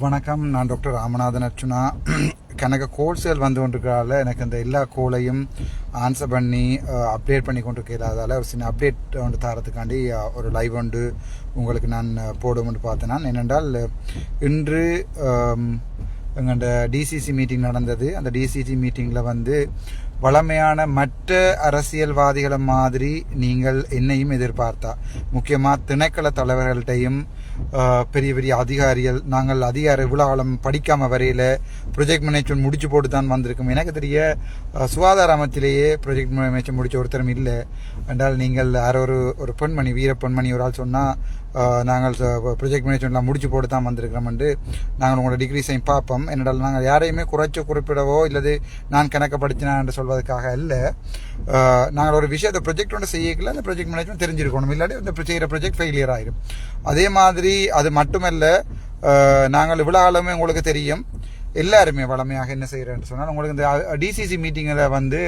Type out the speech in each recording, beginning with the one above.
வணக்கம். நான் டாக்டர் ராமநாதன் அர்ச்சுனா எனக்கு கோல் சேல் வந்து கொண்டிருக்கிறதால எனக்கு இந்த எல்லா கோலையும் ஆன்சர் பண்ணி அப்டேட் பண்ணி கொண்டிருக்கிறதால ஒரு சின்ன அப்டேட் ஒன்று தரத்துக்காண்டி ஒரு லைவ் ஒன்று உங்களுக்கு நான் போடுவோம்னு பார்த்தேன். நான் என்னென்றால் இன்று எங்கள்ட டிசிசி மீட்டிங் நடந்தது. அந்த டிசிசி மீட்டிங்கில் வந்து வளமையான மற்ற அரசியல்வாதிகளை மாதிரி நீங்கள் என்னையும் எதிர்பார்த்தா. முக்கியமாக திணைக்கள தலைவர்கள்ட்டையும் பெரிய பெரிய அதிகாரிகள் நாங்கள் அதிகார விழாவளம் படிக்காம வரையில ப்ரொஜெக்ட் மேனேஜ்மெண்ட் முடிச்சு போட்டு தான் வந்திருக்கோம். எனக்கு தெரிய சுகாதார அமைச்சிலேயே ப்ரொஜெக்ட் மேனேஜ்மெண்ட் முடிச்ச ஒருத்தரும் இல்லை. என்றால் நீங்கள் யாரோ ஒரு ஒரு பெண்மணி வீர பெண்மணி ஒரு ஆள் சொன்னால் நாங்கள் ப்ரொஜெக்ட் மேனேஜ்மெண்ட்லாம் முடிச்சு போட்டு தான் வந்திருக்கிறோம்ண்டு நாங்கள் உங்களோட டிகிரிஸையும் பார்ப்போம். என்னடால் நாங்கள் யாரையுமே குறைச்சோ குறிப்பிடவோ இல்லது நான் கணக்கப்படுத்தினான் என்று சொல்வதற்காக இல்லை நாங்கள் ஒரு விஷயத்தை ப்ரொஜெக்ட் ஒன்று செய்யக்கல அந்த ப்ரொஜெக்ட் மேனேஜ்மெண்ட் தெரிஞ்சிருக்கணும். இல்லாட்டி அந்த செய்கிற ப்ரொஜெக்ட் ஃபெயிலியர் ஆயிரும். அதே மாதிரி அது மட்டுமல்ல நாங்கள் இவ்வளோ காலமே உங்களுக்கு தெரியும். எல்லாருமே வளமையாக என்ன செய்கிறேன்னு சொன்னால் உங்களுக்கு இந்த டிசிசி மீட்டிங்கில் வந்து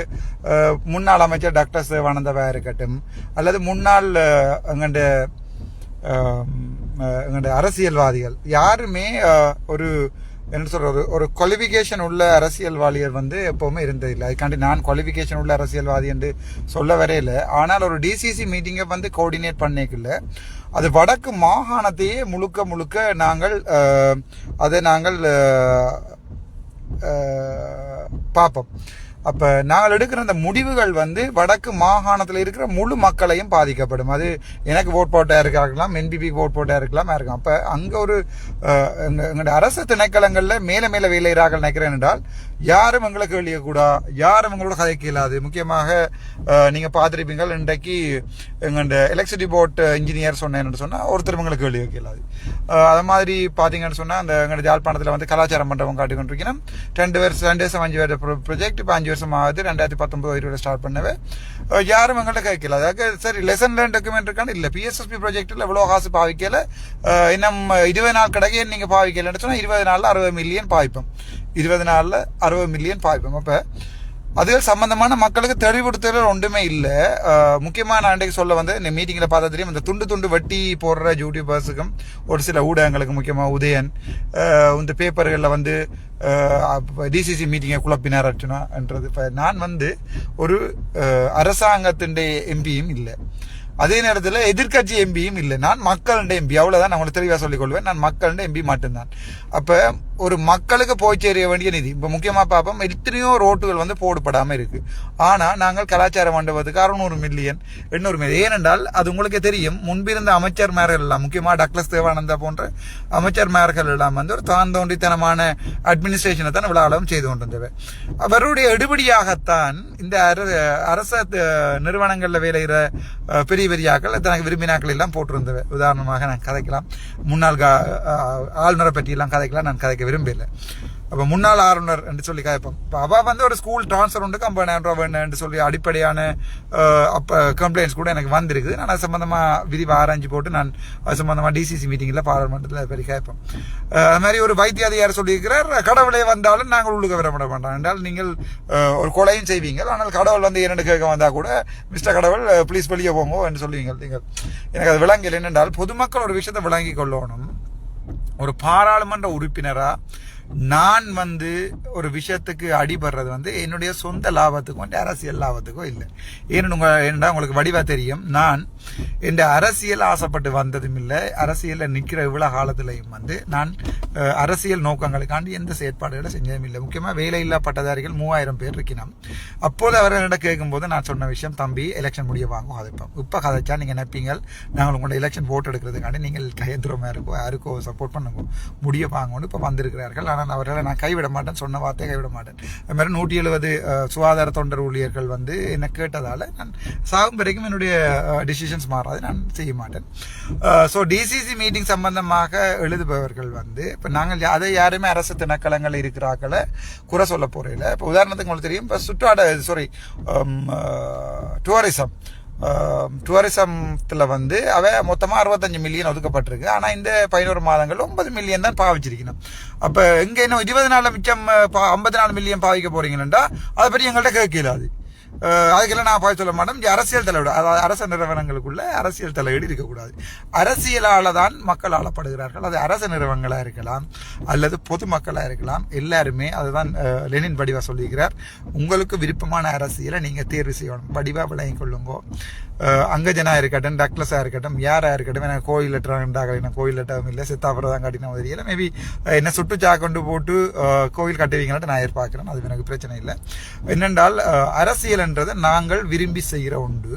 முன்னாள் அமைச்சர் டாக்டர் சிவானந்தவா இருக்கட்டும் அல்லது முன்னாள் எங்கண்ட எங்களுடைய அரசியல்வாதிகள். யாருமே ஒரு என்ன சொல்றது ஒரு குவாலிஃபிகேஷன் உள்ள அரசியல்வாதிகள் வந்து எப்பவுமே இருந்ததில்லை அதுக்காண்டி நான் குவாலிஃபிகேஷன் உள்ள அரசியல்வாதி என்று சொல்ல வரையில ஆனால் ஒரு டிசிசி மீட்டிங்கை வந்து கோஆர்டினேட் பண்ணிக்கல அது வடக்கு மாகாணத்தையே முழுக்க முழுக்க நாங்கள் அதை நாங்கள் பார்ப்போம். அப்ப நாங்கள் எடுக்கிற அந்த முடிவுகள் வந்து வடக்கு மாகாணத்தில் இருக்கிற முழு மக்களையும் பாதிக்கப்படும். அது எனக்கு ஓட் போட்டா இருக்கலாம் என்பிபிக்கு ஓட் போட்டா இருக்கலாம் இருக்கும் அப்ப அங்க ஒரு எங்களுடைய அரசு திணைக்களங்கள்ல மேல மேல வேலையிறார்கள் நினைக்கிறேன் என்றால் யாரும் எங்களை கேள்விய யாரும் எங்களோட கதைக்க இல்லாது முக்கியமாக நீங்கள் நீங்க பார்த்திருப்பீங்க இன்றைக்கு எங்களுடைய எலக்ட்ரிசிட்டி போர்ட் இன்ஜினியர் சொன்னேன்னு சொன்னா ஒருத்தர் எங்களுக்கு கேள்வி வைக்க இல்லாது அது மாதிரி பாத்தீங்கன்னு சொன்னா அந்த எங்களுடைய ஜாழ்ப்பாணத்துல வந்து கலாச்சாரம் மண்டபம் காட்டிக்கொண்டிருக்கணும் ரெண்டு வருஷம் ரெண்டு வருஷம் அஞ்சு பேர் ப்ரொஜெக்ட் இப்போ அஞ்சு வருஷம் ஆகுது ரெண்டாயிரத்தி பத்தொன்பது இருபது ஸ்டார்ட் பண்ணவே யாரும் எங்கள்கிட்ட கேட்கல அதாவது சரி லெசன் லேர்ன் டாக்குமெண்ட் இருக்கான்னு இல்லை பிஎஸ்எஸ்பி ப்ராஜெக்டில் எவ்வளோ காசு பாவிக்கல இன்னும் இருபது நாள் கிடைக்க நீங்க பாவிக்கலன்னு சொன்னால் இருபது நாள்ல அறுபது மில்லியன் பாய்ப்போம் இருபது நாள்ல அறுபது மில்லியன் பாய்ப்போம் அப்ப அதுகள் சம்பந்தமான மக்களுக்கு தெளிவுறுத்தல் ஒன்றுமே இல்லை. முக்கியமாக நான் இன்றைக்கு சொல்ல வந்து இந்த மீட்டிங்கில் பார்த்தா தெரியும் இந்த துண்டு துண்டு வட்டி போடுற யூடியூபர்ஸுக்கும் ஒரு சில ஊடகங்களுக்கு முக்கியமாக உதயன் இந்த பேப்பர்களில் வந்து டிசிசி மீட்டிங்கை குழப்பினார் அர்ச்சனான்றது இப்போ நான் வந்து ஒரு அரசாங்கத்தின் எம்பியும் இல்லை. அதே நேரத்தில் எதிர்க்கட்சி எம்பியும் இல்லை. நான் மக்களுடைய எம்பி. அவ்வளோதான் நான் உங்களுக்கு தெளிவாக சொல்லிக் கொள்வேன். நான் மக்களுடைய எம்பி மட்டும்தான். அப்போ ஒரு மக்களுக்கு போய் சேர வேண்டிய நிதி. இப்போ முக்கியமாக பார்ப்போம் எத்தனையோ ரோட்டுகள் வந்து போடப்படாமல் இருக்குது ஆனால் நாங்கள் கலாச்சார மண்டபத்துக்கு அறுநூறு மில்லியன் எண்ணூறு மில்லியன் ஏனென்றால் அது உங்களுக்கு தெரியும். முன்பிருந்த அமைச்சர் மேர்கள் எல்லாம் முக்கியமாக டக்ளஸ் தேவானந்தா போன்ற அமைச்சர் மேர்கள் எல்லாம் வந்து ஒரு தான் தோண்டித்தனமான அட்மினிஸ்ட்ரேஷனை தான் விழாவளவும் செய்து கொண்டிருந்தவை. அவருடைய எடுபடியாகத்தான் இந்த அர- அரச நிறுவனங்களில் வேலைகிற பெரிய பெரிய தனக்கு விரும்பினாக்கள் எல்லாம் போட்டிருந்தவை. உதாரணமாக நான் கதைக்கலாம். முன்னாள் கா- ஆளுநரை பற்றியெல்லாம் கதைக்கலாம். நான் கதைக்க விரும்பலை அப்ப முன்னாள் ஆளுநர் என்று சொல்லி கேட்போம் இப்போ அவ வந்து ஒரு ஸ்கூல் டிரான்ஸ்ஃபர் உண்டு ஐம்பதாயிரம் ரூபாய் வேணும் என்று சொல்லி அடிப்படையான அப்போ கம்ப்ளைண்ட்ஸ் கூட எனக்கு வந்திருக்குது. நான் அது சம்பந்தமா விரிவா ஆராய்ஞ்சு போட்டு நான் அது சம்பந்தமா டிசிசி மீட்டிங்ல பாராளுமன்றத்தில் பெரிய கேட்போம் அது மாதிரி ஒரு வைத்திய அதிகாரி சொல்லியிருக்கிறார் கடவுளே வந்தாலும் நாங்கள் உள்ளுக்க விட மாட்டோம். என்றால் நீங்கள் ஒரு கொலையும் செய்வீங்க ஆனால் கடவுள் வந்து இரண்டு கேட்க வந்தா கூட மிஸ்டர் கடவுள் ப்ளீஸ் வெளியே போங்க என்று சொல்லுவீங்க நீங்கள். எனக்கு அது விளங்கல் என்னென்றால் பொதுமக்கள் ஒரு விஷயத்தை விளங்கி கொள்ளணும். ஒரு பாராளுமன்ற உறுப்பினரா நான் வந்து ஒரு விஷயத்துக்கு அடிபடுறது வந்து என்னுடைய சொந்த லாபத்துக்கும் என் அரசியல் லாபத்துக்கும் இல்லை. ஏன்னு உங்க ஏன்னா உங்களுக்கு வடிவா தெரியும். நான் என் அரசியல் ஆசைப்பட்டு வந்ததும் இல்லை. அரசியலில் நிற்கிற இவ்வளவு காலத்திலையும் வந்து நான் அரசியல் நோக்கங்களுக்காண்டி எந்த செயற்பாடுகளை செஞ்சதும் இல்லை. முக்கியமாக வேலையில்லா பட்டதாரிகள் மூவாயிரம் பேர் இருக்கணும் அப்போது அவர்களிடம் கேட்கும்போது நான் சொன்ன விஷயம் தம்பி எலெக்ஷன் முடிய வாங்கும் கதைப்போம் இப்போ கதைச்சா நீங்கள் நினைப்பீங்க. நாங்கள் உங்களோட எலெக்ஷன் ஓட்டு எடுக்கிறதுக்காண்டி நீங்கள் கையந்திரமாக இருக்கோ யாருக்கோ சப்போர்ட் பண்ணுங்க. முடிய வாங்கணும்னு இப்போ வந்திருக்கிறார்கள். ஆனால் அவர்களை நான் கைவிட மாட்டேன் சொன்ன வார்த்தையை கைவிட மாட்டேன். அது மாதிரி நூற்றி எழுபது சுகாதார தொண்டர் ஊழியர்கள் வந்து என்னை கேட்டதால் நான் சாகும் வரைக்கும் என்னுடைய டிசிஷன்ஸ் மாறாது நான் செய்ய மாட்டேன். ஸோ டிசிசி மீட்டிங் சம்பந்தமாக எழுதுபவர்கள் வந்து இப்போ நாங்கள் அதை யாருமே அரசு திணைக்களங்கள் இருக்கிறாக்களை குறை சொல்ல போறதில்ல இப்போ உதாரணத்துக்கு உங்களுக்கு தெரியும் இப்போ சுற்றாட சாரி டூரிசம் டூரிசத்தில் வந்து அவ மொத்தமாக அறுபத்தஞ்சு மில்லியன் ஒதுக்கப்பட்டிருக்கு. ஆனால் இந்த பதினோரு மாதங்கள் ஒன்பது மில்லியன் தான் பாவிச்சிருக்கணும். அப்போ இங்கே இன்னும் இருபது நாளில் மிச்சம் ஐம்பத்தி நாலு மில்லியன் பாவிக்க போறீங்கன்னா அதை பற்றி எங்கள்கிட்ட கேட்கலாது இல்லாது அதுக்கெல்லாம் நான் போய் சொல்ல மாட்டோம் அரசியல் தலையீடு அதாவது அரச நிறுவனங்களுக்குள்ள அரசியல் தலையீடு இருக்கக்கூடாது. அரசியலால் தான் மக்கள் ஆளப்படுகிறார்கள். அது அரச நிறுவனங்களாக இருக்கலாம் அல்லது பொதுமக்களாக இருக்கலாம். எல்லாருமே அதுதான் லெனின் படிவா சொல்லியிருக்கிறார். உங்களுக்கு விருப்பமான அரசியலை நீங்கள் தேர்வு செய்யணும். வடிவாக விளங்கிக் கொள்ளுங்கோ. அங்கஜனாக அங்கஜனா இருக்கட்டும் டக்லஸா இருக்கட்டும் யாரா இருக்கட்டும் எனக்கு கோயில் லெட்டராக என்ன கோயில் லெட்டரும் இல்லை சித்தாபுரம் தான் கட்டின தெரியல மேபி என்ன சுட்டுச்சா கொண்டு போட்டு கோயில் கட்டுவீங்கன்னு நான் எதிர்பார்க்கிறேன். அது எனக்கு பிரச்சனை இல்லை. என்னென்றால் அஹ், அரசியல்ன்றதை நாங்கள் விரும்பி செய்கிற உண்டு.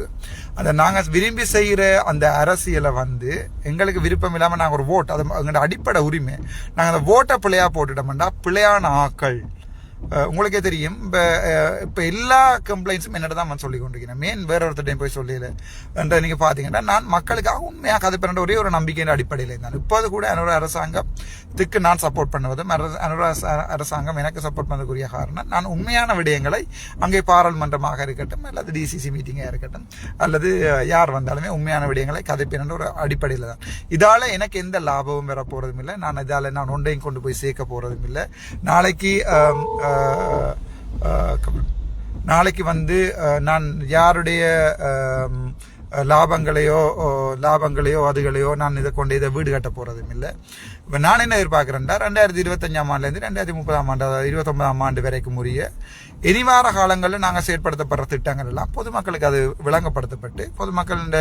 அந்த நாங்கள் விரும்பி செய்கிற அந்த அரசியலை வந்து எங்களுக்கு விருப்பம் இல்லாமல் நாங்கள் ஒரு ஓட் அது எங்களோட அடிப்படை உரிமை. நாங்கள் அந்த ஓட்டை பிள்ளையா போட்டுட்டோம்னா பிள்ளையான ஆக்கள் உங்களுக்கே தெரியும். இப்போ இப்போ எல்லா கம்ப்ளைண்ட்ஸும் என்னோட தான் நான் சொல்லி கொண்டிருக்கிறேன். மெயின் வேற ஒருத்தர்டையும் போய் சொல்லல. என்ற நீங்கள் பார்த்தீங்கன்னா நான் மக்களுக்காக உண்மையாக கதை பண்ணுற ஒரே ஒரு நம்பிக்கையின் அடிப்படையில் இருந்தான் இப்போது கூட அனுர அரசாங்கத்துக்கு நான் சப்போர்ட் பண்ணுவதும் அரச- அரசாங்கம் எனக்கு சப்போர்ட் பண்ணக்கூடிய காரணம் நான் உண்மையான விடயங்களை அங்கே பாராளுமன்றமாக இருக்கட்டும் அல்லது டிசிசி மீட்டிங்காக இருக்கட்டும் அல்லது யார் வந்தாலுமே உண்மையான விடயங்களை கதைப்பேன் ஒரு அடிப்படையில் தான். இதால் எனக்கு எந்த லாபமும் பெற போகிறதும் இல்லை. நான் இதால் நான் ஒன்றையும் கொண்டு போய் சேர்க்க போகிறதும் இல்லை. நாளைக்கு நாளைக்கு வந்து நான் யாருடைய லாபங்களையோ லாபங்களையோ அதுகளையோ நான் இதை கொண்டு இதை வீடு கட்ட போகிறதும் இல்லை. இப்போ நான் என்ன எதிர்பார்க்குறேன்டா ரெண்டாயிரத்தி இருபத்தஞ்சாம் ஆண்டுலேருந்து ரெண்டாயிரத்தி முப்பதாம் ஆண்டு அதாவது இருபத்தொன்பதாம் ஆண்டு வரைக்கும் உரிய இனிவார காலங்களில் நாங்கள் செயற்படுத்தப்படுற திட்டங்கள் எல்லாம் பொதுமக்களுக்கு அது விளங்கப்படுத்தப்பட்டு பொதுமக்களோட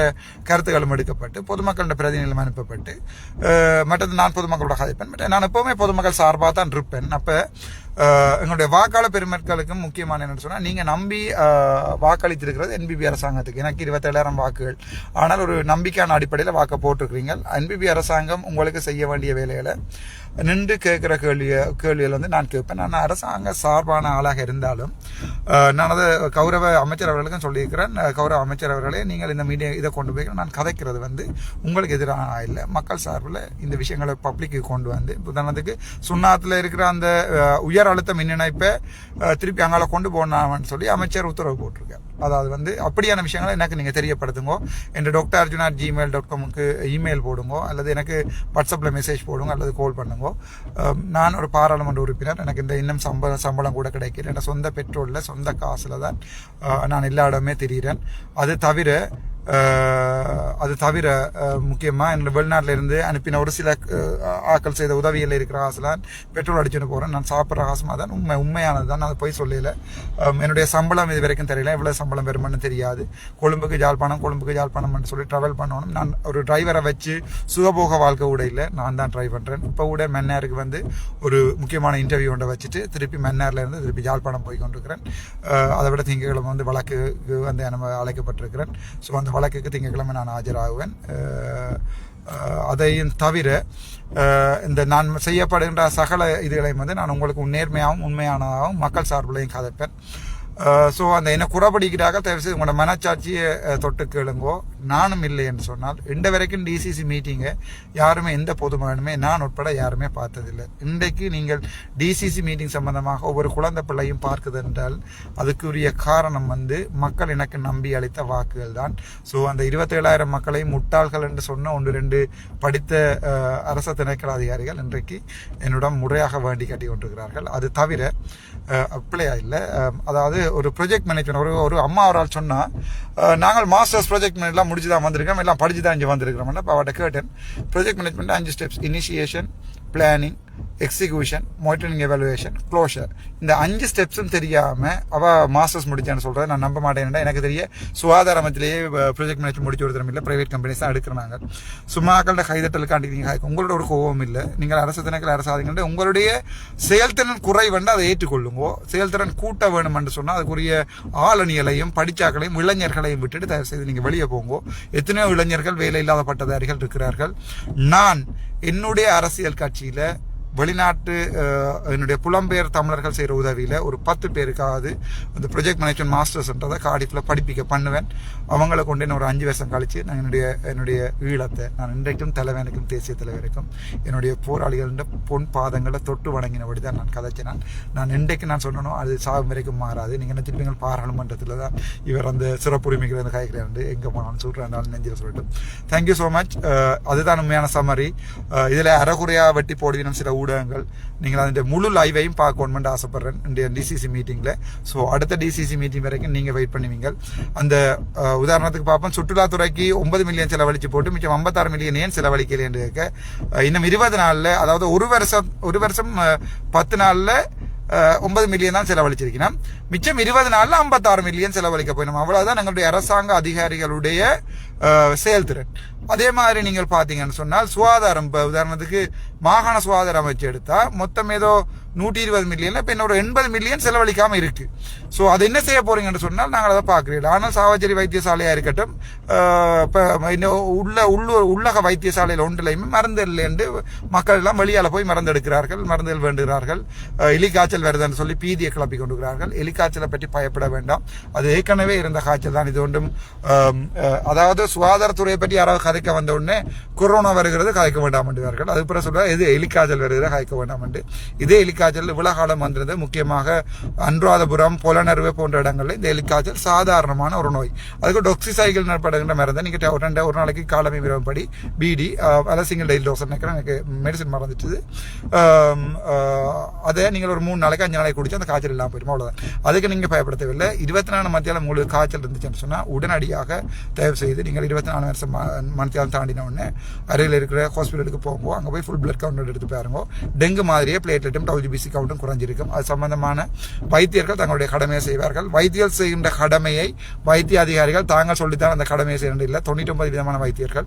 கருத்துக்களும் எடுக்கப்பட்டு பொதுமக்களோட பிரதிநிதிகளும் அனுப்பப்பட்டு மற்றது நான் பொதுமக்களோட கதைப்பேன். மற்ற நான் எப்போவுமே பொதுமக்கள் சார்பாக தான் இருப்பேன். அப்போ எங்களுடைய வாக்காளர் பெருமக்களுக்கும் முக்கியமான என்னன்னு சொன்னால் நீங்கள் நம்பி வாக்களித்திருக்கிறது என்பிபி அரசாங்கத்துக்கு. எனக்கு இருபத்தேழாயிரம் வாக்குகள். ஆனால் ஒரு நம்பிக்கையான அடிப்படையில் வாக்க போட்டிருக்கிறீங்க. என்பிபி அரசாங்கம் உங்களுக்கு செய்ய வேண்டிய வேலைகளை நின்று கேட்குற கேள்வியை கேள்விகள் வந்து நான் கேட்பேன். நான் அரசாங்க சார்பான ஆளாக இருந்தாலும் நான் அதை கௌரவ அமைச்சர் அவர்களுக்கும் சொல்லியிருக்கிறேன். கௌரவ அமைச்சர் அவர்களே நீங்கள் இந்த மீடியா இதை கொண்டு போய் நான் கதைக்கிறது வந்து உங்களுக்கு எதிரான இல்லை. மக்கள் சார்பில் இந்த விஷயங்களை பப்ளிக்கு கொண்டு வந்து உதாரணத்துக்கு சுண்ணாத்தில் இருக்கிற அந்த உயர் உயர் அழுத்த மின் இணைப்பை திருப்பி அங்கால கொண்டு போனான்னு சொல்லி அமைச்சர் உத்தரவு போட்டிருக்கார். அதாவது வந்து அப்படியான விஷயங்களை எனக்கு நீங்கள் தெரியப்படுத்துங்க. என்ற டாக்டர் அர்ஜுனா ஜிமெயில் டாட் காமுக்கு இமெயில் போடுங்க. அல்லது எனக்கு வாட்ஸ்அப்பில் மெசேஜ் போடுங்க. அல்லது கால் பண்ணுங்க. நான் ஒரு பாராளுமன்ற உறுப்பினர். எனக்கு இந்த இன்னும் சம்பளம் சம்பளம் கூட கிடைக்கல. என் சொந்த பெட்ரோலில் சொந்த காசில் தான் நான் எல்லா இடமே தெரிகிறேன் அது தவிர அது தவிர முக்கியமாக என்னோட வெளிநாட்டில் இருந்து அனுப்பின ஒரு சில ஆக்கள் செய்த உதவியில் இருக்கிற காசுலாம் பெட்ரோல் அடிச்சுட்டு போகிறேன் நான் சாப்பிட்ற ஆசமாக தான் உண்மை உண்மையானது தான் நான் போய் சொல்லல. என்னுடைய சம்பளம் இது வரைக்கும் தெரியல எவ்வளோ சம்பளம் பெறுமான்னு தெரியாது. கொழும்புக்கு ஜாழ்ப்பாணம் கொழும்புக்கு ஜாழ்ப்பாணம்னு சொல்லி ட்ராவல் பண்ணணும். நான் ஒரு டிரைவரை வச்சு சுகபோக வாழ்க்கை கூட இல்லை நான் தான் ட்ரை பண்ணுறேன் இப்போ கூட மென்னேருக்கு வந்து ஒரு முக்கியமான இன்டர்வியூ ஒன்றை வச்சுட்டு திருப்பி மென்னேர்லேருந்து திருப்பி ஜாழ்ப்பாணம் போய் கொண்டிருக்கிறேன். அதை விட திங்கட்கிழமை வந்து வழக்குக்கு வந்து நம்ம அழைக்கப்பட்டிருக்கிறேன். ஸோ அந்த வழக்குக்கு திங்கட்கிழமை நான் ஆஜராகுவேன். அதையும் தவிர இந்த நான் செய்யப்படுகின்ற சகல இதுகளையும் வந்து நான் உங்களுக்கு நேர்மையாகவும் உண்மையானதாகவும் மக்கள் சார்பிலையும் கதைப்பேன். ஸோ அந்த என்ன குறப்படிக்கிறாக தயவுசெய்து உங்களோட மனச்சாட்சியை தொட்டு கேளுங்கோ. நானும் இல்லை என்று சொன்னால் இந்த வரைக்கும் டிசிசி மீட்டிங்கை யாருமே எந்த பொதுமகனுமே நான் உட்பட யாருமே பார்த்ததில்லை. இன்றைக்கு நீங்கள் டிசிசி மீட்டிங் சம்பந்தமாக ஒவ்வொரு குழந்தை பிள்ளையும் பார்க்குது என்றால் அதுக்குரிய காரணம் வந்து மக்கள் எனக்கு நம்பி அளித்த வாக்குகள் தான். ஸோ அந்த இருபத்தேழாயிரம் மக்களையும் முட்டாள்கள் என்று சொன்ன ஒன்று ரெண்டு படித்த அரச திணைக்கள அதிகாரிகள் இன்றைக்கு என்னிடம் முறையாக வேண்டி கட்டி கொண்டிருக்கிறார்கள். அது தவிர அஹ், பிள்ளையா இல்லை. அதாவது ஒரு ப்ரொஜெக்ட் மேனேஜ்மெண்ட் ஒரு ஒரு அம்மா அவரால் சொன்னால் நாங்கள் மாஸ்டர்ஸ் ப்ராஜெக்ட் எல்லாம் முடிச்சு தான் வந்திருக்கோம் எல்லாம் படிச்சு தான் இங்கே வந்திருக்கிறோம். அப்போ அவட்ட கேட்டேன். ப்ராஜெக்ட் மேனேஜ்மெண்ட் அஞ்சு steps initiation planning execution monitoring evaluation closure இந்த அஞ்சு ஸ்டெப்ஸும் தெரியாமல் அவ மாஸ்டர்ஸ் முடிச்சான்னு சொல்கிறத நான் நம்ப மாட்டேன்டா எனக்கு தெரிய சுகாதார அமைச்சிலேயே ப்ராஜெக்ட் மேனேஜ் முடிச்சு கொடுத்துரும் இல்லை ப்ரைவேட் கம்பெனிஸ் தான் எடுக்கிறாங்க. சும்மாக்களோட கைதட்டலுக்காண்டி நீங்கள் உங்களோட ஒரு கோபம் இல்லை. நீங்கள் அரசு தினங்கள் அரசாதிங்கன்ற உங்களுடைய செயல்திறன் குறைவென்று அதை ஏற்றுக்கொள்ளுங்கோ. செயல்திறன் கூட்ட வேணுமென்று சொன்னால் அதுக்குரிய ஆளணிகளையும் படிச்சாக்களையும் இளைஞர்களையும் விட்டுட்டு தயவு செய்து நீங்கள் வெளியே போங்கோ. எத்தனையோ இளைஞர்கள் வேலை இல்லாத பட்டதாரிகள் இருக்கிறார்கள். நான் என்னுடைய அரசியல் கட்சியில் வெளிநாட்டு என்னுடைய புலம்பெயர் தமிழர்கள் செய்கிற உதவியில் ஒரு பத்து பேருக்காவது அந்த ப்ரொஜெக்ட் மேனேஜ்மெண்ட் மாஸ்டர்ஸ்ன்றதை காடிஃபில் படிப்பிக்க பண்ணுவேன். அவங்கள கொண்டு நான் ஒரு அஞ்சு வருஷம் கழித்து நான் என்னுடைய என்னுடைய ஈழத்தை நான் இன்றைக்கும் தலைவனுக்கும் தேசிய தலைவருக்கும் என்னுடைய போராளிகளின் பொன் பாதங்களை தொட்டு வணங்கினபடி தான் நான் கதைச்சினான். நான் இன்றைக்கு நான் சொல்லணும் அது சாகும் வரைக்கும் மாறாது. நீங்கள் நினைச்சிருப்பீங்க பாராளுமன்றத்தில் தான் இவர் அந்த சிறப்புரிமைகள் வந்து காய்க்கிறாரு எங்கே போனாலும் சொல்கிறேன் நெஞ்சில் சொல்லட்டும். தேங்க்யூ ஸோ மச் அதுதான் உண்மையான சம்மரி இதில் அறகுறையாக வெட்டி போடுவினும் சில ஊடகங்கள். நீங்கள் அதனுடைய முழு லைவையும் பார்க்கணும்னு ஆசைப்படுறேன். இந்த டிசிசி மீட்டிங்கில் ஸோ அடுத்த டிசிசி மீட்டிங் வரைக்கும் நீங்கள் வெயிட் பண்ணுவீங்க அந்த உதாரணத்துக்கு பார்ப்போம். சுற்றுலாத்துறைக்கு ஒன்பது மில்லியன் செலவழிச்சு போட்டு மிச்சம் ஐம்பத்தாறு மில்லியன் ஏன் செலவழிக்கலைன்னு கேட்க இன்னும் இருபது நாளில் அதாவது ஒரு வருஷம் ஒரு வருஷம் பத்து நாளில் ஒன்பது மில்லியன் தான் செலவழிச்சிருக்கணும். மிச்சம் இருபது நாளில் ஐம்பத்தாறு மில்லியன் செலவழிக்க போயிடும் அவ்வளோதான் எங்களுடைய அரசாங்க அதிகாரிகளுடைய செயல்திறன். அதே மாதிரி நீங்கள் பார்த்தீங்கன்னு சொன்னால் சுகாதாரம் இப்போ உதாரணத்துக்கு மாகாண சுகாதார அமைச்சு எடுத்தால் மொத்தம் ஏதோ நூற்றி இருபது மில்லியன் இப்போ இன்னொரு எண்பது மில்லியன் செலவழிக்காமல் இருக்கு. ஸோ அதை என்ன செய்ய போறீங்கன்னு சொன்னால் நாங்கள் அதை பார்க்குறீங்க ஆனால் சாவச்சேரி வைத்தியசாலையாக இருக்கட்டும் இப்போ உள்ள உள்ளூர் உள்ளக வைத்தியசாலையில் ஒன்றிலையுமே மருந்து இல்லைன்னு மக்கள் எல்லாம் வெளியால் போய் மருந்து எடுக்கிறார்கள் மருந்துகள் வேண்டுகிறார்கள். எலிக்காய்ச்சல் வருதுன்னு சொல்லி பீதியை கிளப்பி கொண்டுகிறார்கள் எலிக்காய்ச்சலை பற்றி பயப்பட வேண்டாம். அது ஏற்கனவே இருந்த காய்ச்சல் தான். இது ஒன்றும் அதாவது சுகாதாரத்துறையை பற்றி யாராவது கதைக்க வந்த உடனே கொரோனா வருகிறது கதைக்க வேண்டாம் என்றார்கள் அது பிறகு சொல்ற இது எலிக்காய்ச்சல் வருகிறது? கதைக்க வேண்டாம் என்று. இதே எலிக்காய்ச்சல் விலகாலம் காலம் வந்தது முக்கியமாக அனுராதபுரம் புலனறுவை போன்ற இடங்களில் இந்த எலிக்காய்ச்சல் சாதாரணமான ஒரு நோய். அதுக்கு டொக்சிசைகள் நடப்படுகின்ற மருந்து. நீங்கள் ஒரு ரெண்டு ஒரு நாளைக்கு காலமை விரும்பப்படி பிடி அதாவது சிங்கிள் டெய்லி டோஸ் நினைக்கிறேன். எனக்கு மெடிசன் மறந்துட்டுது. அதே அதை நீங்கள் ஒரு மூணு நாளைக்கு அஞ்சு நாளைக்கு குடிச்சு அந்த காய்ச்சல் இல்லாமல் போயிடும்? அவ்வளோதான் அதுக்கு நீங்கள் பயப்படுத்தவில்லை. இருபத்தி நாலு மத்தியாலம் உங்களுக்கு காய்ச்சல் இருந்துச்சுன்னு சொன்னால் உடனடியாக தயவு செய்து நீங்கள் இருபத்தி நாலு வருஷம் மத்தியாலம் தாண்டின உடனே அருகில் இருக்கிற ஹாஸ்பிட்டலுக்கு போங்கோ. அங்கே போய் ஃபுல் பிளட் கவுண்ட் எடுத்து பாருங்க. டெங்கு மாதிரியே பிளேட்லெட்டும் டபிள்யூபிசி கவுண்ட்டும் குறைஞ்சிருக்கும். அது சம்பந்தமான வைத்தியர்கள் தங்களுடைய கடமையை செய்வார்கள். வைத்தியர் செய்கின்ற கடமையை வைத்திய அதிகாரிகள் தாங்கள் சொல்லித்தான் அந்த கடமையை செய்யணும் இல்லை. தொண்ணூற்றி விதமான வைத்தியர்கள்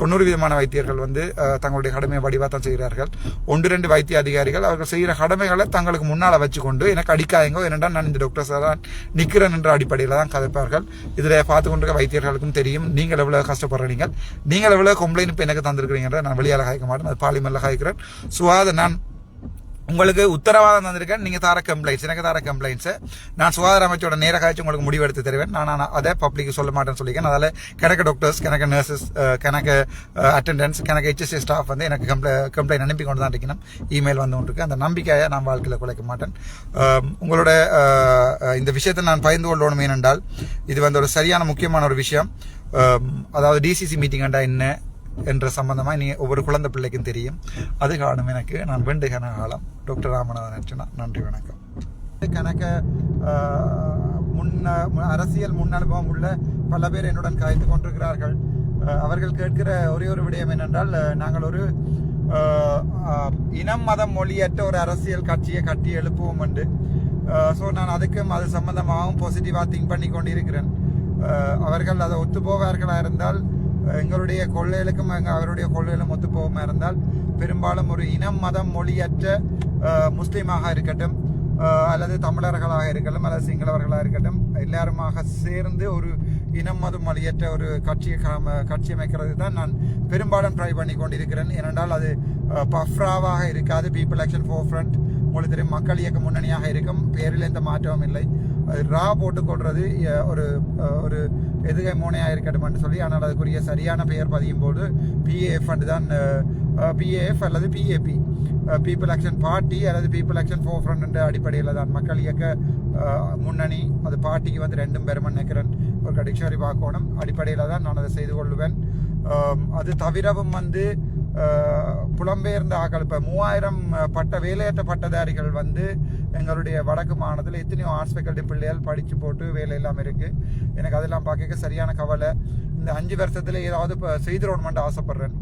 தொண்ணூறு விதமான வைத்தியர்கள் வந்து தங்களுடைய கடமையை வடிவாக செய்கிறார்கள். ஒன்று ரெண்டு வைத்திய அதிகாரிகள் அவர்கள் செய்கிற கடமைகளை தங்களுக்கு முன்னால் வச்சுக்கொண்டு எனக்கு அடிக்காயங்கோ ஏனென்றால் நான் இந்த டாக்டர் தான் நிற்கிறேன் என்ற அடிப்படையில் தான் கதைப்பார்கள். இதில் பார்த்து கொண்டிருக்க வைத்தியர்களுக்கும் தெரியும். நீங்கள் எவ்வளோ கஷ்டப்படுறீங்க நீங்கள்? எவ்வளோ கம்ப்ளைண்ட் இப்போ எனக்கு தந்திருக்கிறீங்க நான் வெளியால் காய்க்க மாட்டேன். அது பாலிமரில் காய்க்கிறேன். ஸோ அதை நான் உங்களுக்கு உத்தரவாதம் தந்திருக்கேன். நீங்க தர கம்ப்ளைண்ட்ஸ் எனக்கு தர கம்ப்ளைண்ட்ஸ் நான் சுகாதார அமைச்சோட நேர காய்ச்சி உங்களுக்கு முடிவெடுத்து தருவேன். நான் நான் அதை பப்ளிக் சொல்ல மாட்டேன்னு சொல்லியிருக்கேன். அதில் கணக்கு டாக்டர்ஸ் கணக்கு நர்சஸ் கணக்கு அட்டெண்டன்ஸ் கணக்கு ஹெச்எஸ்சி ஸ்டாஃப் வந்து எனக்கு கம்ப்ளை கம்ப்ளைண்ட் அனுப்பி கொண்டு தான் இருக்கணும். இமெயில் வந்து கொண்டு அந்த நம்பிக்கையை நான் வாழ்க்கையில் குலைக்க மாட்டேன். உங்களோட இந்த விஷயத்தை நான் பயந்து கொள்ளணும் ஏனென்றால் இது வந்து ஒரு சரியான முக்கியமான ஒரு விஷயம். அதாவது டிசிசி மீட்டிங் என்ன? என்ற சம்பந்தமாக நீ ஒவ்வொரு குழந்தை பிள்ளைக்கும் தெரியும். அது காணும் எனக்கு நான் வேண்டு கனகாலம் டாக்டர் ராமநாதன் அர்ச்சனா நன்றி வணக்கம். கணக்க முன்ன அரசியல் முன் அனுபவம் உள்ள பல பேர் என்னுடன் காய்த்து கொண்டிருக்கிறார்கள். அவர்கள் கேட்கிற ஒரே ஒரு விடயம் என்னென்றால் நாங்கள் ஒரு இனம் மதம் மொழியற்ற ஒரு அரசியல் கட்சியை கட்டி எழுப்புவோம் என்று. ஸோ நான் அதுக்கும் அது சம்பந்தமாகவும் பாசிட்டிவாக திங்க் பண்ணி கொண்டிருக்கிறேன் அவர்கள் அதை ஒத்து இருந்தால் எங்களுடைய கொள்ளைகளுக்கும் அவருடைய கொள்ளைகளும் ஒத்து போகாமல் இருந்தால் பெரும்பாலும் ஒரு இனம் மதம் மொழியற்ற முஸ்லீமாக இருக்கட்டும் அல்லது தமிழர்களாக இருக்கட்டும் அல்லது சிங்களவர்களாக இருக்கட்டும் எல்லாருமாக சேர்ந்து ஒரு இனம் மதம் மொழியற்ற ஒரு கட்சியை கட்சி அமைக்கிறது தான் நான் பெரும்பாலும் ட்ரை பண்ணி கொண்டிருக்கிறேன். ஏனென்றால் அது பஃப்ராவாக இருக்காது. பீப்புள் ஆக்ஷன் ஃபோர் ஃப்ரண்ட் உங்களுக்கு தெரியும் மக்கள் இயக்க முன்னணியாக இருக்கும். பேரில் எந்த மாற்றமும் இல்லை. அது ரா போட்டு கொள்வது ஒரு ஒரு எதுகை மோனையாக இருக்கட்டும்னு சொல்லி ஆனால் அதுக்குரிய சரியான பெயர் பதியும் போது பிஏஎஃப் தான் பிஏஎஃப் அல்லது பிஏபி பீப்புள் ஆக்ஷன் பார்ட்டி அல்லது பீப்புள் ஆக்ஷன் ஃபோர் ஃப்ரண்ட் என்ற அடிப்படையில் தான். மக்கள் இயக்க முன்னணி அது பார்ட்டிக்கு வந்து ரெண்டும் பெருமன் நினைக்கிறேன். ஒரு டிக்ஷனரி பார்க்கணும் அடிப்படையில் தான் நான் அதை செய்து கொள்ளுவேன். அது தவிரவும் வந்து புலம்பெயர்ந்த ஆக்கள். இப்போ மூவாயிரம் பட்ட வேலையற்ற பட்டதாரிகள் வந்து எங்களுடைய வடக்கு மாநிலத்தில் எத்தனையோ ஆர்ட்ஸ் ஃபேக்கல்டி பிள்ளைகள் படித்து போட்டு வேலை இல்லாமல் இருக்குது எனக்கு அதெல்லாம் பார்க்க சரியான கவலை. இந்த அஞ்சு வருஷத்தில் ஏதாவது இப்போ செய்திடணுமென்று ஆசைப்பட்றேன்.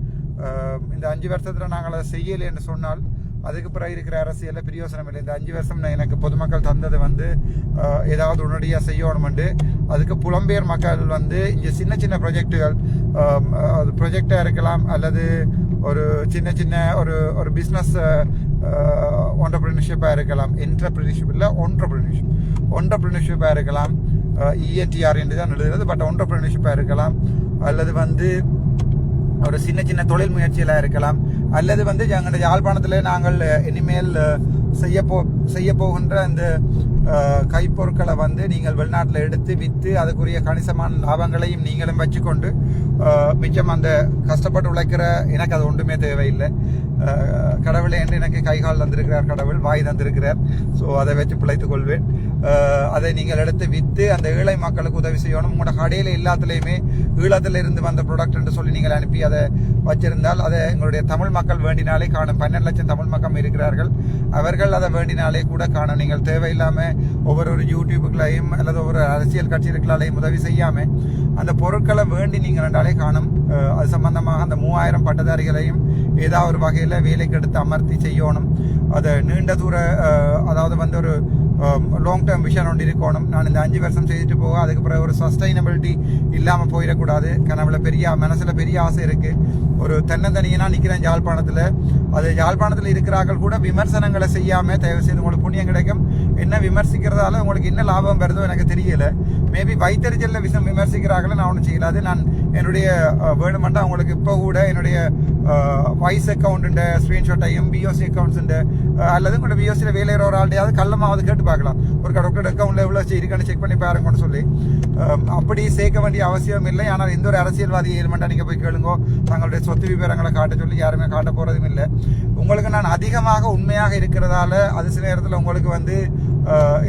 இந்த அஞ்சு வருஷத்தில் நாங்கள் அதை செய்யலைன்னு சொன்னால் அதுக்கு பிறகு இருக்கிற அரசியலில் பிரயோசனம் இல்லை. இந்த அஞ்சு வருஷம் நான் எனக்கு பொதுமக்கள் தந்தது வந்து ஏதாவது உடனடியாக செய்யணுமெண்டு. அதுக்கு புலம்பெயர் மக்கள் வந்து இங்கே சின்ன சின்ன ப்ரொஜெக்டுகள் அது ப்ரொஜெக்டாக இருக்கலாம் அல்லது ஒரு சின்ன சின்ன ஒரு ஒரு பிஸ்னஸ் ஒன்டர்பிரினர்ஷிப்பாக இருக்கலாம். என்டர்பிரினர்ஷிப் இல்லை ஒன்டர்பிரினர்ஷிப் ஒன்டர்பிரினர்ஷிப்பாக இருக்கலாம் இஎன்டிஆர் என்று தான் எழுதுறது பட் ஒன்டர்பிரினர்ஷிப்பாக இருக்கலாம் அல்லது வந்து ஒரு சின்ன சின்ன தொழில் முயற்சியில இருக்கலாம். அல்லது வந்து எங்களுடைய யாழ்ப்பாணத்தில் நாங்கள் இனிமேல் செய்ய போ செய்ய போகின்ற அந்த கைப்பொருட்களை வந்து நீங்கள் வெளிநாட்டில் எடுத்து விற்று அதுக்குரிய கணிசமான லாபங்களையும் நீங்களும் வச்சுக்கொண்டு மிச்சம் அந்த கஷ்டப்பட்டு உழைக்கிற எனக்கு அது ஒன்றுமே தேவையில்லை. கடவுளே என்று எனக்கு கைகால் தந்திருக்கிறார் கடவுள் வாய் தந்திருக்கிறார். ஸோ அதை வச்சு பிழைத்துக் கொள்வேன். அதை நீங்கள் எடுத்து விற்று அந்த ஏழை மக்களுக்கு உதவி செய்யணும். உங்களோட கடையில் எல்லாத்துலேயுமே ஈழத்தில் இருந்து வந்த ப்ராடக்ட் என்று சொல்லி நீங்கள் அனுப்பி அதை வச்சிருந்தால் அதை எங்களுடைய தமிழ் மக்கள் வேண்டினாலே காணும். பன்னெண்டு லட்சம் தமிழ் மக்கள் இருக்கிறார்கள். அவர்கள் அதை வேண்டினாலே கூட காணும். நீங்கள் தேவையில்லாமல் ஒவ்வொரு ஒரு யூடியூபுகளையும் அல்லது ஒவ்வொரு அரசியல் கட்சிகளாலையும் உதவி செய்யாமல் அந்த பொருட்களை வேண்டி நீங்கள் ரெண்டாலே காணும். அது சம்பந்தமாக அந்த மூவாயிரம் பட்டதாரிகளையும் ஏதாவது ஒரு வகையில் வேலைக்கு எடுத்து அமர்த்தி செய்யணும். அதை நீண்ட தூர அதாவது வந்து ஒரு லாங் டேர்ம் விஷன் ஒன்று இருக்கணும் நான் இந்த அஞ்சு வருஷம் செய்துட்டு போக அதுக்கு பிறகு ஒரு சஸ்டைனபிலிட்டி இல்லாமல் போயிடக்கூடாது கனவுல பெரிய மனசில் பெரிய ஆசை இருக்குது ஒரு தென்னந்தனியனாக நிற்கிறேன் யாழ்ப்பாணத்தில் அது யாழ்ப்பாணத்தில் இருக்கிறார்கள் கூட விமர்சனங்களை செய்யாமல் தயவு செய்து உங்களுக்கு புண்ணியம் கிடைக்கும் என்ன விமர்சிக்கிறதால உங்களுக்கு என்ன லாபம் வருதோ எனக்கு தெரியலை மேபி வைத்தறிச்சலில் விஷயம் விமர்சிக்கிறார்களோ நான் ஒன்றும் செய்யலாது நான் என்னுடைய வேணுமெண்டா உங்களுக்கு இப்போ கூட என்னுடைய வாய்ஸ் அக்கௌண்ட் ஸ்க்ரீன்ஷாட்டையும் பிஓசி அக்கௌண்ட்ஸ் அல்லது உங்களோட பிஓசியில் வேலை ஒரு ஆள்டையாவது கள்ளமாவது கேட்டு பார்க்கலாம். ஒரு டாக்டர் அக்கௌண்ட்டில் எவ்வளோ இருக்கான்னு செக் பண்ணி பாருங்கன்னு சொல்லி. அப்படி சேர்க்க வேண்டிய அவசியம் இல்லை. ஆனால் எந்த ஒரு அரசியல்வாதி ஏழுமெண்டா நீங்கள் போய் கேளுங்கோ. தங்களுடைய சொத்து விவரங்களை காட்ட சொல்லி யாருமே காட்ட போகிறதும் இல்லை. உங்களுக்கு நான் அதிகமாக உண்மையாக இருக்கிறதால அது சில நேரத்தில் உங்களுக்கு வந்து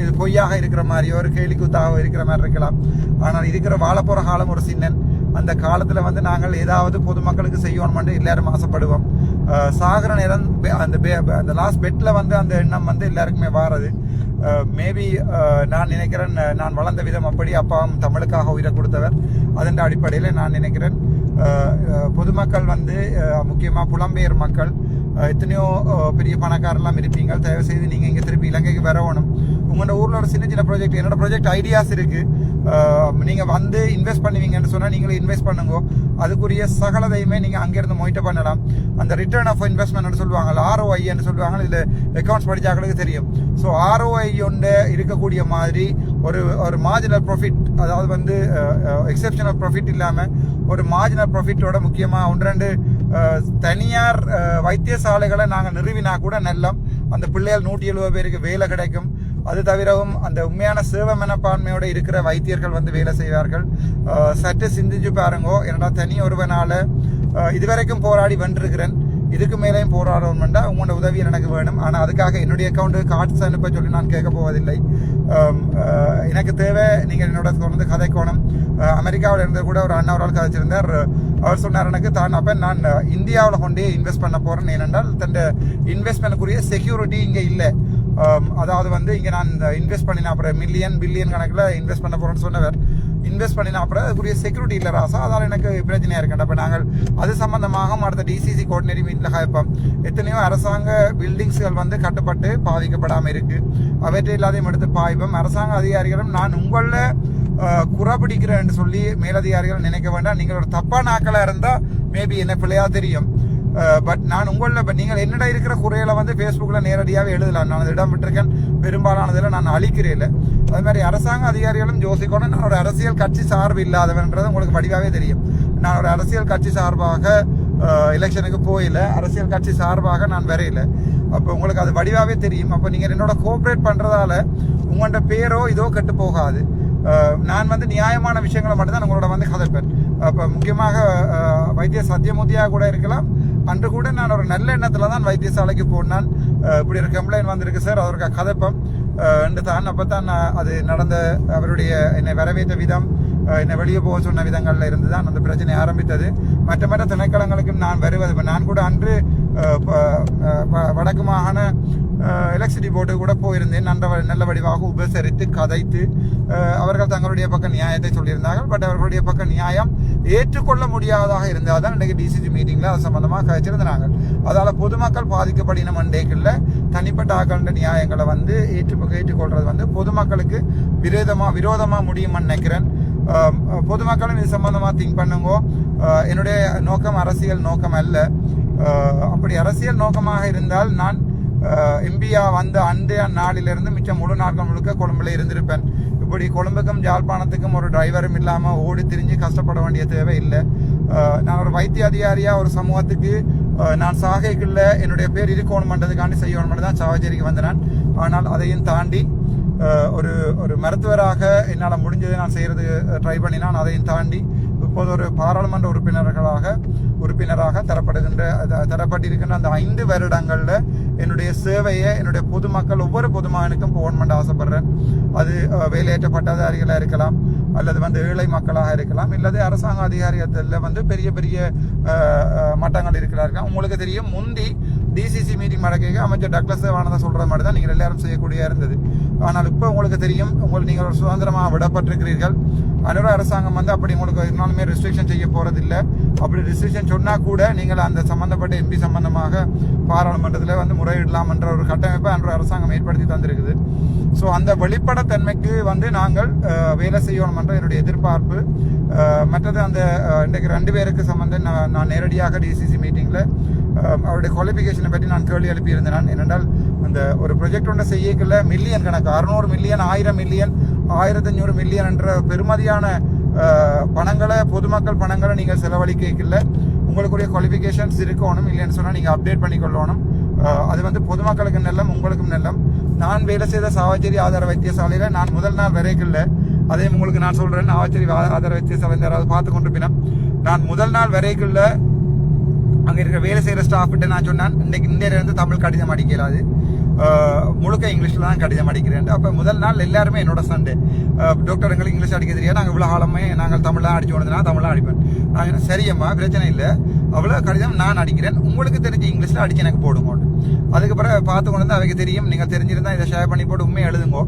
இது பொய்யாக இருக்கிற மாதிரியோ ஒரு கேலிக்கூத்தாக இருக்கிற மாதிரி இருக்கலாம். ஆனால் இருக்கிற வாழப்போற காலம் ஒரு சின்னன். அந்த காலத்தில் வந்து நாங்கள் ஏதாவது பொதுமக்களுக்கு செய்யணுமென்று எல்லாரும் ஆசைப்படுவோம். சாகிற நேரம் அந்த பெ- அந்த லாஸ்ட் பெட்டில் வந்து அந்த எண்ணம் வந்து எல்லாருக்குமே வாரது. மேபி நான் நினைக்கிறேன் நான் வளர்ந்த விதம் அப்படி அப்பாவும் தமிழுக்காக உயிரை கொடுத்தவர். அதன் அடிப்படையில் நான் நினைக்கிறேன் பொதுமக்கள் வந்து முக்கியமாக புலம்பெயர் மக்கள் எத்தனையோ பெரிய பணக்காரெல்லாம் இருப்பீங்க. தயவு செய்து இங்கே திருப்பி இலங்கைக்கு வரணும். உங்களோட ஊரில் ஒரு சின்ன சின்ன ப்ராஜெக்ட் என்னோட ப்ராஜெக்ட் ஐடியாஸ் இருக்குது நீங்கள் வந்து இன்வெஸ்ட் பண்ணுவீங்கன்னு சொன்னால் நீங்களும் இன்வெஸ்ட் பண்ணுங்க. அதுக்குரிய சகலதையுமே நீங்கள் அங்கேருந்து மொயிட்ட பண்ணலாம். அந்த ரிட்டர்ன் ஆஃப் இன்வெஸ்ட்மெண்ட் சொல்லுவாங்க ஆர்ஓஐன்னு சொல்லுவாங்க இதில் அக்கௌண்ட்ஸ் படித்தாக்களுக்கு தெரியும். ஸோ ஆர்ஓஐ ஒன்று இருக்கக்கூடிய மாதிரி ஒரு ஒரு மார்ஜினல் ப்ராஃபிட் அதாவது வந்து எக்ஸப்ஷனல் ப்ராஃபிட் இல்லாமல் ஒரு மார்ஜினல் ப்ராஃபிட்டோட முக்கியமாக ஒன்று ரெண்டு தனியார் வைத்தியசாலைகளை நாங்கள் நிறுவினா கூட நல்லம் அந்த பிள்ளைகள் நூற்றி எழுபது பேருக்கு வேலை கிடைக்கும். அது தவிரவும் அந்த உண்மையான சேவ மனப்பான்மையோடு இருக்கிற வைத்தியர்கள் வந்து வேலை செய்வார்கள். சற்று சிந்திச்சு பாருங்கோ. என்னடா தனி ஒருவனால் இதுவரைக்கும் போராடி வென்றிருக்கிறேன். இதுக்கு மேலேயும் போராடணும்னா உங்களோட உதவி எனக்கு வேணும். ஆனால் அதுக்காக என்னுடைய அக்கௌண்ட்டுக்கு கார்ட்ஸ் அனுப்ப சொல்லி நான் கேட்க போவதில்லை. எனக்கு தேவை நீங்கள் என்னோட தொடர்ந்து கதைக்கோணம். அமெரிக்காவில் இருந்து கூட ஒரு அண்ணா ஒரு ஆள் கதைச்சிருந்தார். அவர் சொன்னார் எனக்கு தான் அப்போ நான் இந்தியாவில் கொண்டே இன்வெஸ்ட் பண்ண போகிறேன் ஏனென்றால் தன் இன்வெஸ்ட்மெண்ட்டுக்குரிய செக்யூரிட்டி இங்கே இல்லை. அதாவது வந்து இங்கே நான் இந்த இன்வெஸ்ட் பண்ணின அப்புறம் மில்லியன் பில்லியன் கணக்கில் இன்வெஸ்ட் பண்ண போகிறேன்னு சொன்னவர். இன்வெஸ்ட் பண்ணின அப்புறம் அதுக்குரிய செக்யூரிட்டி இல்லை ராசா. அதால் எனக்கு பிரச்சனையாக இருக்கேன் அப்போ நாங்கள் அது சம்பந்தமாக அடுத்த டிசிசி கோஆர்டினேரி மீட்டில் கேட்போம் எத்தனையோ அரசாங்க பில்டிங்ஸ்கள் வந்து கட்டப்பட்டு பாதிக்கப்படாமல் இருக்குது அவற்றை எல்லாத்தையும் எடுத்து பாய்ப்போம். அரசாங்க அதிகாரிகளும் நான் உங்களில் குறப்பிடிக்கிறேன்னு சொல்லி மேலதிகாரிகள் நினைக்க வேண்டாம். நீங்கள் ஒரு தப்பான ஆக்களாக இருந்தால் மேபி என்ன பிள்ளையாக தெரியும். பட் நான் உங்களில் இப்போ நீங்கள் என்னிட இருக்கிற குறையில வந்து ஃபேஸ்புக்கில் நேரடியாகவே எழுதலாம். நான் இடம் விட்டிருக்கேன். பெரும்பாலானதில் நான் அழிக்கிறேன் அது மாதிரி அரசாங்க அதிகாரிகளும் யோசிக்கணும். நான் ஒரு அரசியல் கட்சி சார்பு இல்லாதவன்றது உங்களுக்கு வடிவாகவே தெரியும். நான் ஒரு அரசியல் கட்சி சார்பாக எலெக்ஷனுக்கு போயில அரசியல் கட்சி சார்பாக நான் வரையில. அப்போ உங்களுக்கு அது வடிவாகவே தெரியும். அப்போ நீங்கள் என்னோட கோஆப்ரேட் பண்ணுறதால உங்களோட பேரோ இதோ கெட்டு போகாது. நான் வந்து நியாயமான விஷயங்களை மட்டும்தான் உங்களோட வந்து கதைப்பேன். அப்போ முக்கியமாக வைத்திய சத்தியமூர்த்தியாக கூட இருக்கலாம். அன்று கூட நான் ஒரு நல்ல எண்ணத்தில் தான் வைத்தியசாலைக்கு போனான். இப்படி ஒரு கம்ப்ளைண்ட் வந்திருக்கு சார் அவருக்கு கதப்பம். என்று தான் அப்போ தான் நான் அது நடந்த அவருடைய என்னை வரவேற்ற விதம் என்னை வெளியே போக சொன்ன விதங்கள்ல இருந்து தான் அந்த பிரச்சனை ஆரம்பித்தது. மற்ற மற்ற திணைக்களங்களுக்கும் நான் வருவது நான் கூட அன்று வடக்கு மாகாண எலக்ட்ரிசிட்டி போர்டு கூட போயிருந்தேன். நல்ல நல்ல வடிவாக உபசரித்து கதைத்து அவர்கள் தங்களுடைய பக்கம் நியாயத்தை சொல்லியிருந்தார்கள். பட் அவர்களுடைய பக்கம் நியாயம் ஏற்றுக்கொள்ள முடியாததாக இருந்தால் தான் இன்றைக்கு டிசிசி மீட்டிங்கில் அது சம்பந்தமாக கழிச்சிருந்தாங்க அதால் பொதுமக்கள் பாதிக்கப்படின மண்டேக்கில் தனிப்பட்ட ஆக்கள நியாயங்களை வந்து ஏற்று ஏற்றுக்கொள்றது வந்து பொதுமக்களுக்கு விரோதமாக விரோதமாக முடியும்னு நினைக்கிறேன். பொதுமக்களும் இது சம்பந்தமாக திங்க் பண்ணுங்க. என்னுடைய நோக்கம் அரசியல் நோக்கம் அல்ல. அப்படி அரசியல் நோக்கமாக இருந்தால் நான் எம்பியா வந்த அன்றைய நாளிலிருந்து மிச்சம் முழு நாட்கள் முழுக்க கொழும்புல இருந்திருப்பேன் இப்படி கொழும்புக்கும் ஜாழ்ப்பாணத்துக்கும் ஒரு டிரைவரும் இல்லாமல் ஓடி திரிஞ்சு கஷ்டப்பட வேண்டிய தேவை இல்லை நான் ஒரு வைத்திய அதிகாரியாக ஒரு சமூகத்துக்கு நான் சாகைக்குள்ள என்னுடைய பேர் இருக்கணுமன்றதுக்காண்டி செய்யணும்னு தான் சாவச்சேரிக்கு வந்தேன் நான். ஆனால் அதையும் தாண்டி ஒரு ஒரு மருத்துவராக என்னால் முடிஞ்சதை நான் செய்கிறது ட்ரை பண்ணினான் அதையும் தாண்டி இப்போது ஒரு பாராளுமன்ற உறுப்பினர்களாக உறுப்பினராக தரப்படுகின்ற தரப்பட்டிருக்கின்ற அந்த ஐந்து வருடங்களில் என்னுடைய சேவையை என்னுடைய பொதுமக்கள் ஒவ்வொரு பொதுமகனுக்கும் போகணுமென்று ஆசைப்படுறேன். அது வேலையேற்ற பட்டதாரிகளாக இருக்கலாம் அல்லது வந்து ஏழை மக்களாக இருக்கலாம் இல்லது அரசாங்க அதிகாரியத்தில் வந்து பெரிய பெரிய மட்டங்கள் இருக்கிறார்கள். உங்களுக்கு தெரியும் முந்தி டிசிசி மீட்டிங் நடக்க அமைச்சர் டக்ளஸ் தேவானந்தா சொல்கிற மாதிரி தான் நீங்கள் எல்லாரும் செய்யக்கூடிய இருந்தது. ஆனால் இப்போ உங்களுக்கு தெரியும் உங்களுக்கு நீங்கள் ஒரு சுதந்திரமாக விடப்பட்டிருக்கிறீர்கள். அனுர அரசாங்கம் வந்து அப்படி உங்களுக்கு இருந்தாலுமே ரெஸ்ட்ரிக்ஷன் செய்ய போறது அப்படி ரெஸ்ட்ரிக்ஷன் சொன்னால் கூட நீங்கள் அந்த சம்மந்தப்பட்ட எம்பி சம்பந்தமாக பாராளுமன்றத்தில் வந்து முறையிடலாம் என்ற ஒரு கட்டமைப்பை அன்று அரசாங்கம் ஏற்படுத்தி தந்திருக்குது. ஸோ அந்த வெளிப்படைத்தன்மைக்கு வந்து நாங்கள் வேலை செய்யணும் என்ற என்னுடைய எதிர்பார்ப்பு. மற்றது அந்த இன்றைக்கு ரெண்டு பேருக்கு சம்மந்தம் நான் நான் நேரடியாக டிசிசி மீட்டிங்கில் அவருடைய குவாலிஃபிகேஷனை பற்றி நான் கேள்வி எழுப்பியிருந்தேன். நான் ஏனென்றால் அந்த ஒரு ப்ரொஜெக்ட் ஒன்றை செய்யக்குள்ள மில்லியன் கணக்கு அறுநூறு மில்லியன் ஆயிரம் மில்லியன் ஆயிரத்தஞ்சூறு மில்லியன் என்ற பெருமதியான பணங்களை பொதுமக்கள் பணங்களை நீங்கள் செலவழிக்கல உங்களுக்குரிய குவாலிஃபிகேஷன்ஸ் இருக்கணும். இல்லைன்னு சொன்னால் நீங்கள் அப்டேட் பண்ணிக்கொள்ளணும். அது வந்து பொதுமக்களுக்கு நல்லம் உங்களுக்கும் நல்லம். நான் வேலை செய்த சாவச்சேரி ஆதார வைத்தியசாலையில் நான் முதல் நாள் வரைக்குள்ள அதே உங்களுக்கு நான் சொல்கிறேன் சாவச்சேரி ஆதார வைத்தியசாலை யாராவது பார்த்து கொண்டிருப்பினா நான் முதல் நாள் வரைக்குள்ள அங்கே இருக்கிற வேலை செய்கிற ஸ்டாஃப்கிட்ட நான் சொன்னேன். இன்னைக்கு இந்தியிலேருந்து தமிழ் கடிதம் அடிக்கலாது. முழுக்க இங்கிலீஷில் தான் கடிதம் அடிக்கிறேன் அப்போ முதல் நாள் எல்லாருமே என்னோட சண்டே. டாக்டர் எங்களுக்கு இங்கிலீஷ் அடிக்க தெரியாது. நாங்கள் இவ்வளோ ஆழமே நாங்கள் தமிழ்லாம் அடிச்சு கொண்டு தமிழ்லாம் அடிப்பேன். நான் சரியம்மா பிரச்சனை இல்லை. அவ்வளோ கடிதம் நான் அடிக்கிறேன். உங்களுக்கு தெரிஞ்ச இங்கிலீஷில் அடிச்சு எனக்கு போடுங்க அதுக்கு பிறகு பார்த்து கொண்டு வந்து அவைக்கு தெரியும். நீங்கள் தெரிஞ்சிருந்தால் இதை ஷேர் பண்ணி போட்டு உண்மையை எழுதுங்கோ.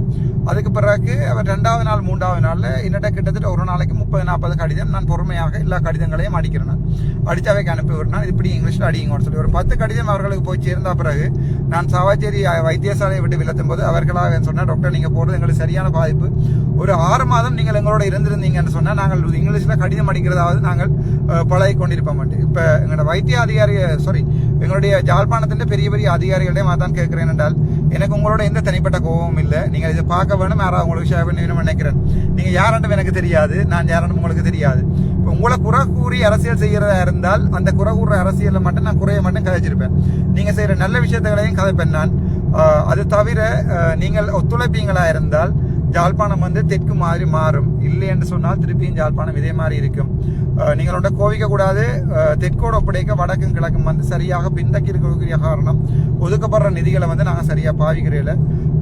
அதுக்கு பிறகு அவர் ரெண்டாவது நாள் மூன்றாவது நாளில் என்னட்ட கிட்டத்தட்ட ஒரு நாளைக்கு முப்பது நாற்பது கடிதம் நான் பொறுமையாக எல்லா கடிதங்களையும் அடிக்கிறேன் அடித்து அவைக்கு அனுப்பி விடுறேன் இப்படி இங்கிலீஷில் அடிங்கன்னு சொல்லி ஒரு பத்து கடிதம் அவர்களுக்கு போய் சேர்ந்த பிறகு நான் சாவாச்சேரி வைத்தியசாலையை விட்டு விளத்தும் போது அவர்களாக சொன்னேன் டாக்டர் நீங்கள் போகிறது எங்களுக்கு சரியான பாதிப்பு. ஒரு ஆறு மாதம் நீங்கள் எங்களோட இருந்திருந்தீங்கன்னு சொன்னால் நாங்கள் இங்கிலீஷில் கடிதம் அடிக்கிறதாவது நாங்கள் பழகி கொண்டிருப்போம் இப்போ எங்களோட வைத்திய அதிகாரி சாரி எங்களுடைய ஜாழ்ப்பாணத்தின் பெரிய பெரிய அதிகாரிகளிடையே தான் கேட்கிறேன் என்றால் எனக்கு உங்களோட எந்த தனிப்பட்ட கோபமும் இல்லை. நீங்கள் இதை பார்க்க வேணும் யாராவது உங்களுக்கு ஷேர் பண்ணி வேணும்னு நினைக்கிறேன். நீங்கள் யாரெண்டும் எனக்கு தெரியாது நான் யாரெண்டும் உங்களுக்கு தெரியாது. இப்போ உங்களை குறை கூறி அரசியல் செய்கிறதா இருந்தால் அந்த குறை கூற அரசியலில் மட்டும் நான் குறைய மட்டும் கதைச்சிருப்பேன். நீங்கள் செய்கிற நல்ல விஷயத்துகளையும் கதைப்பேன் நான். அது தவிர நீங்கள் ஒத்துழைப்பீங்களா இருந்தால் ஜாழ்ப்பாணம் வந்து தெற்கு மாதிரி மாறும். இல்லை என்று சொன்னால் திருப்பியும் ஜாழ்ப்பாணம் இதே மாதிரி இருக்கும். நீங்கள் ஒன்றை கோவிக்கக்கூடாது தெற்கோடு ஒப்படைக்க வடக்கும் கிழக்கும் வந்து சரியாக பின்தக்கி இருக்கக்கூடிய காரணம் ஒதுக்கப்படுற நிதிகளை வந்து நாங்கள் சரியாக பாவிக்கிறதில்ல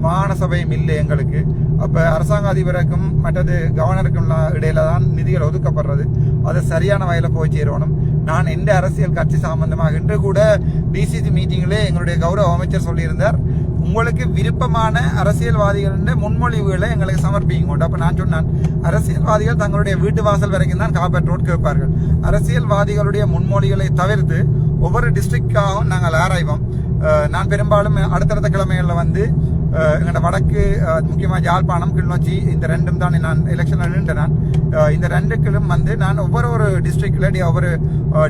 மாகாண சபையும் இல்லை எங்களுக்கு. அப்போ அரசாங்க அதிபருக்கும் மற்றது கவர்னருக்கும் இடையில தான் நிதிகள் ஒதுக்கப்படுறது. அது சரியான வகையில் போய் சேரணும். நான் எந்த அரசியல் கட்சி சம்பந்தமாக இன்று கூட பிசிசி மீட்டிங்கில் எங்களுடைய கௌரவ அமைச்சர் சொல்லியிருந்தார் உங்களுக்கு விருப்பமான அரசியல்வாதிகளின் முன்மொழிவுகளை எங்களுக்கு சமர்ப்பிங்க அப்ப நான் சொன்னேன் அரசியல்வாதிகள் தங்களுடைய வீட்டு வாசல் வரைக்கும் தான் காப்பாற்றோடு கேட்பார்கள். அரசியல்வாதிகளுடைய முன்மொழிகளை தவிர்த்து ஒவ்வொரு டிஸ்ட்ரிக்டாகவும் நாங்கள் ஆராய்வோம். நான் பெரும்பாலும் அடுத்தடுத்த கிழமைகளில் வந்து எங்களோட வடக்கு முக்கியமாக யாழ்ப்பாணம் கிளிநொச்சி இந்த ரெண்டும் தான் நான் எலெக்ஷன் நின்று நான் இந்த ரெண்டுக்கிலும் வந்து நான் ஒவ்வொரு ஒரு டிஸ்ட்ரிக்டில் ஒவ்வொரு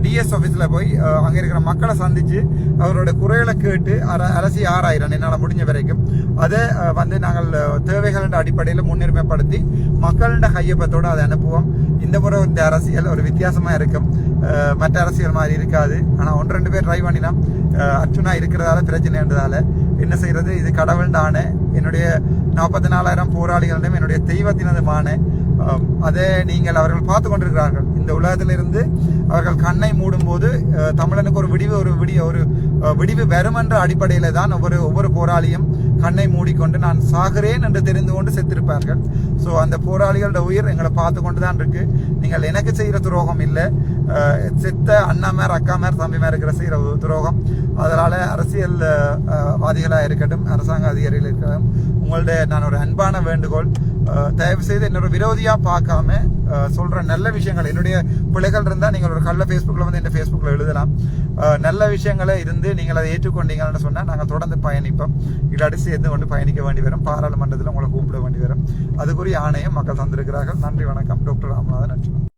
டிஎஸ் ஆஃபீஸில் போய் அங்கே இருக்கிற மக்களை சந்தித்து அவரோட குறைகளை கேட்டு அர- அரசி ஆராயிரன் என்னால் முடிஞ்ச வரைக்கும் அதை வந்து நாங்கள் தேவைகளின் அடிப்படையில் முன்னுரிமைப்படுத்தி மக்களின் கையப்பத்தோடு அதை அனுப்புவோம் இந்த முறை இந்த அரசியல் ஒரு வித்தியாசமாக இருக்கும் மற்ற அரசியல் மாதிரி இருக்காது ஆனால் ஒன்று ரெண்டு பேர் ட்ரை பண்ணினா அர்ஜுனா அர்ச்சுனா இருக்கிறதால பிரச்சனைன்றதால என்ன செய்யறது? இது கடவுள் தானே. என்னுடைய நாற்பத்தி நாலாயிரம் போராளிகளிடம் என்னுடைய தெய்வத்தினதுமான அதை நீங்கள் அவர்கள் பார்த்து கொண்டிருக்கிறார்கள். இந்த உலகத்திலிருந்து அவர்கள் கண்ணை மூடும்போது போது தமிழனுக்கு ஒரு விடிவு ஒரு விடிய ஒரு விடிவு வரும் என்ற அடிப்படையில் தான் ஒவ்வொரு ஒவ்வொரு போராளியும் கண்ணை மூடிக்கொண்டு நான் சாகிறேன் என்று தெரிந்து கொண்டு செத்திருப்பார்கள். ஸோ அந்த போராளிகளோட உயிர் எங்களை பார்த்து கொண்டு தான் இருக்கு. நீங்கள் எனக்கு செய்கிற துரோகம் இல்லை. சித்த அண்ணா மேர் அக்கா மேர் தம்பி மேர் இருக்கிற செய்கிற துரோகம். அதனால் அரசியல் வாதிகளாக இருக்கட்டும் அரசாங்க அதிகாரிகள் இருக்கட்டும் உங்களுடைய நான் ஒரு அன்பான வேண்டுகோள். தயவு செய்து என்னோட விரோதியாக பார்க்காம சொல்கிற நல்ல விஷயங்கள். என்னுடைய பிள்ளைகள் இருந்தால் நீங்கள் ஒரு கள்ள ஃபேஸ்புக்கில் வந்து இந்த ஃபேஸ்புக்கில் எழுதலாம். நல்ல விஷயங்களை இருந்து நீங்கள் அதை ஏற்றுக்கொண்டீங்கன்னு சொன்னால் நாங்கள் தொடர்ந்து பயணிப்போம். இல்லாட்டி சேர்ந்து கொண்டு பயணிக்க வேண்டி வரும். பாராளுமன்றத்தில் உங்களை கூப்பிட வேண்டி வரும். அதுக்குரிய ஆணையம் மக்கள் தந்திருக்கிறார்கள். நன்றி வணக்கம். டாக்டர் ராமநாதன் நன்றி